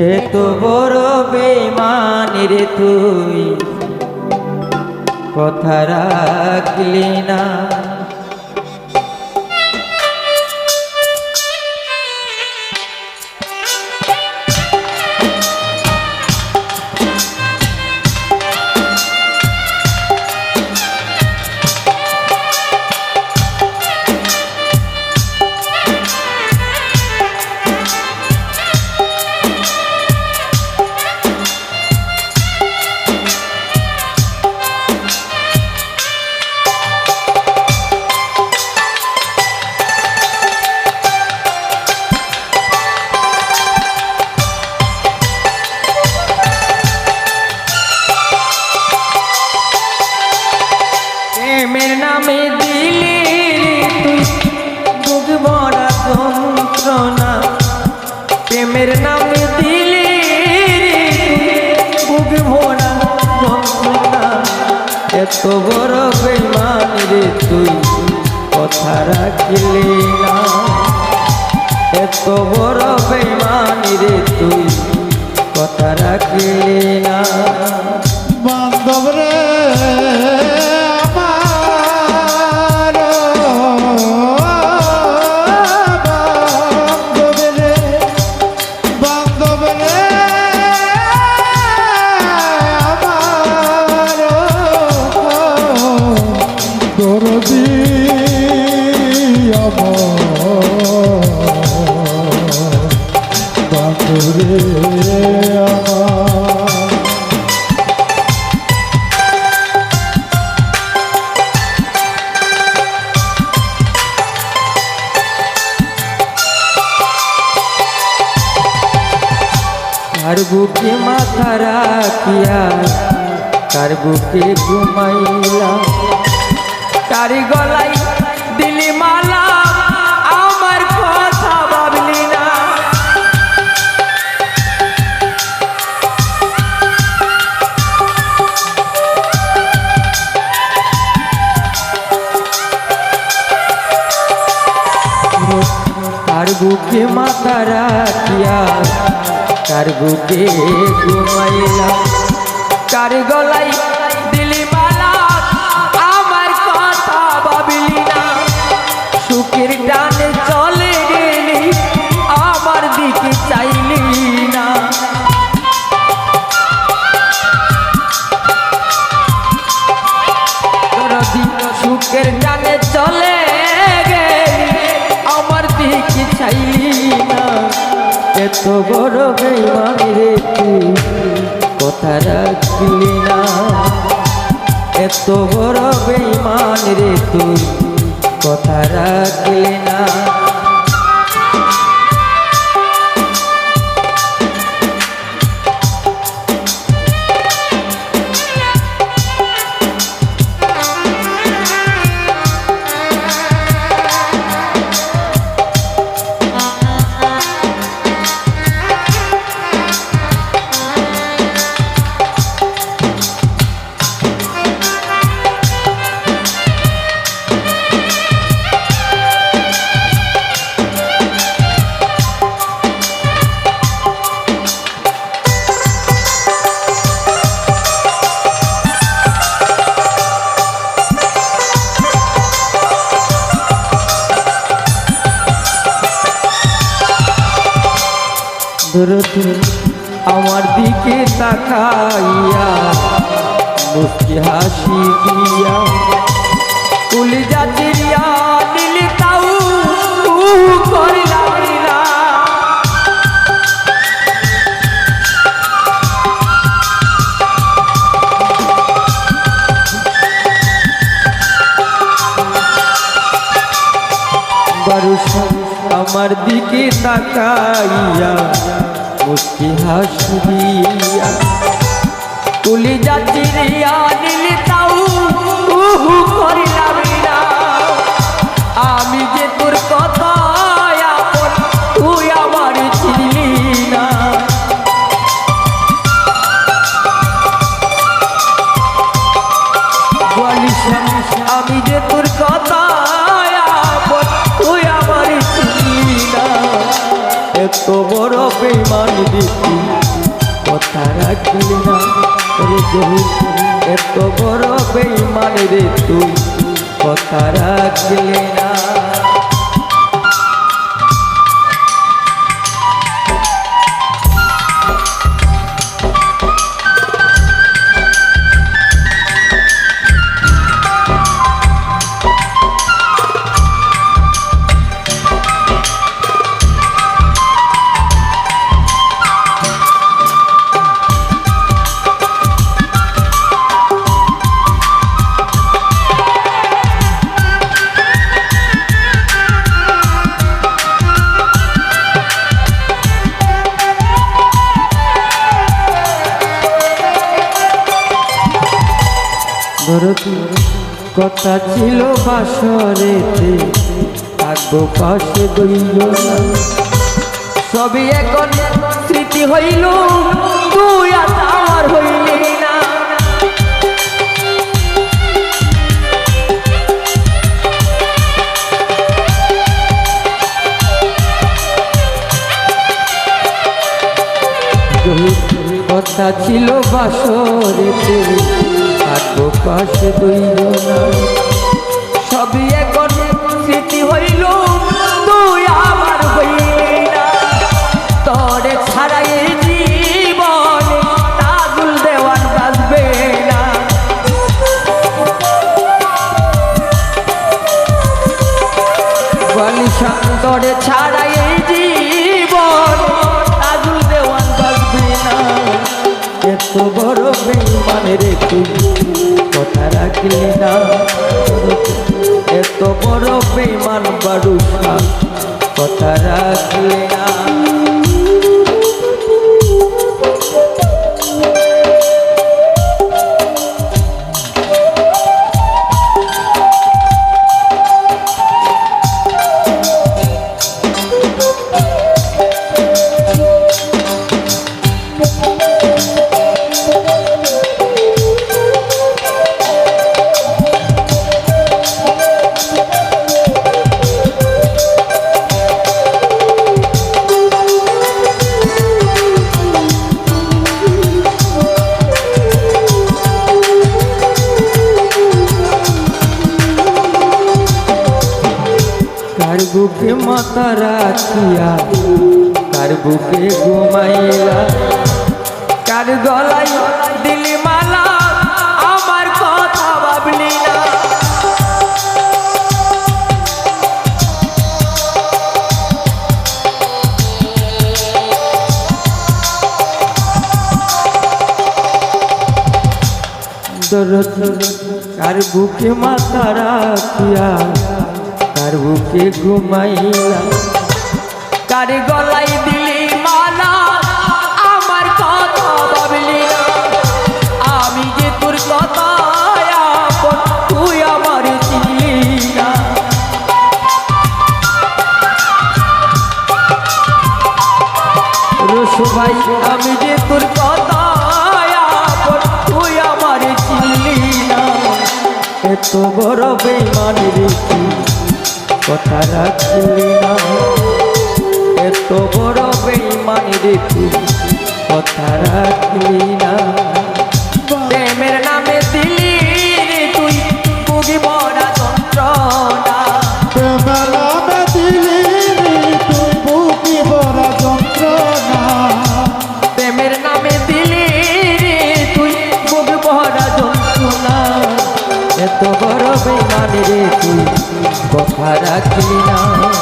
এত বড় বেমান রে তুই। কথা রাখলি না। নামে দিলি তুই বুক ভরা যন্ত্রণা। প্রেমের নামে দিলি বুক ভরা যন্ত্রণা। এত বড় বেমান রে তুই, কথা রাখলি না। এত বড় বেমান রে তুই, কথা রাখলি না। বান্ধব রে। কার বুকে মাথা রাখিয়া কার বুকে ঘুমাইলা কার গলাই দিলি মালা বুকে মাথা রাখিয়া, কার বুকে ঘুমাইলা? কার গলাই দিলি মালা? আমার কথা ভাবলি না। সুখের টানে চলে গেলি, আমার দিকে চাইলি না। সুখের টানে চলে দিকে চাইলি না এত বড় বেমানি রে তুই, কথা রাখলি না। এত বড় বেমান রে তুই, কথা রাখলি না। ধরতু আমার দিকে তাকাইয়া মুস্কি হাসি দিয়া কুলি জাতিরিয়া নীলি তাও করিলাম আমার দিকে তাকাইয়া মুস্কি হাসিয়া। তুলি যাচ্ছি রিয়া নীলি আমার ছিলি না এত বড় বেমান দিতি, কথা রাখলি না এত বড় বেইমান রে তুই, কথা রাখলি না। ধরতি কথা ছিল বাসরেতে। থাকব পাশে দুইজন সবই এখন স্মৃতি হইল, তুই আর আমার হইলি না। কথা ছিল বাসরেতে পাশে দুইজন সবই এখন স্মৃতি হইল, তুই আমার হইলি না। তোরে ছাড়াই জীবন তাজুল দেওয়ান বাজবে না। বলিশান তোরে ছাড়াই জীবন তাজুল দেওয়ান বাজবে না। এত বড় বেইমান তুই কথা রাখলি না। এত বড় বেইমান বারুষা কথা রাখলি না। বুকে মাথা রাখিয়া কার বুকে ঘুমাইলা কার গলায় দিলি মালা, আমার কথা ভাবলি না। দরদ, কার বুকে মাথা রাখিয়া কার বুকে ঘুমাইলা কার গলায় দিলি মালা আমার কথা ভাবলি আমি যে তোর কথা তুই আমার চিনলি না। রসু ভাই আমি যে তোর কথা তুই আমার চিনলি না। এত বড় বেমান রে তুই কথা রাখলি না। এত বড় বেইমানি রে কথা রাখলি না। প্রেমের নামে দিলি তুই বুগি বড়া যন্ত্রণা কথা রাখলি না।